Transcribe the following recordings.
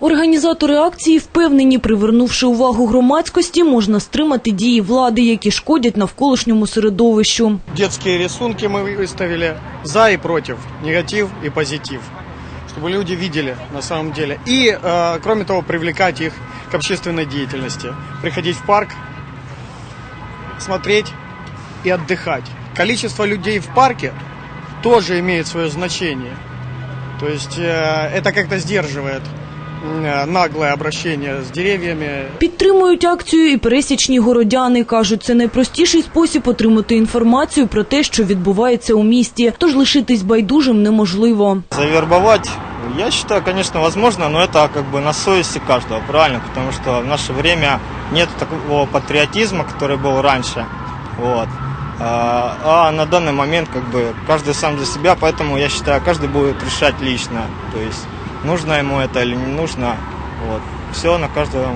Організатори акції впевнені, привернувши увагу громадськості, можна стримати дії влади, які шкодять навколишньому середовищу. Детские рисунки мы выставили за и против, негатив и позитив, чтобы люди видели на самом деле. И, э, кроме того, привлекать их к общественной деятельности. Приходить в парк, смотреть и отдыхать. Количество людей в парке тоже имеет свое значение. То есть э, это как-то сдерживает э, наглое обращение с деревьями, Підтримують акцію і пересічні городяни. Кажуть, це найпростіший спосіб отримати інформацію про те, що відбувається у місті. Тож лишитись байдужим неможливо. Завербовать, я считаю, конечно, возможно, но это как бы на совести каждого, правильно? Потому что в наше время нет такого патриотизма, который был раньше. Вот. А, а на данный момент как бы каждый сам за себя, поэтому я считаю, каждый будет решать лично. То есть нужно ему это или не нужно. Вот. Все на каждого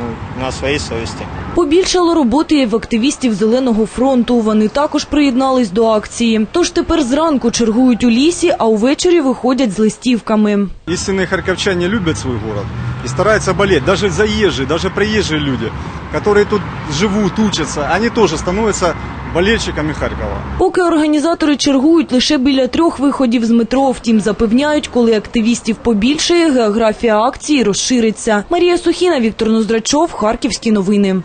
на своей совести. Побільшало роботи і в активістів Зеленого фронту. Вони також приєднались до акції. Тож тепер зранку чергують у лісі, а увечері виходять з листівками. Истинные харьковчане любят свой город и стараются болеть. Даже заезжие, даже приезжие люди, которые тут живут, учатся, они тоже становятся болельщиками Харкова. Поки організатори чергують лише біля трьох виходів з метро, втім запевняють, коли активістів побільшає, географія акції розшириться. Марія Сухіна, Віктор Ноздрачов, Харківські новини.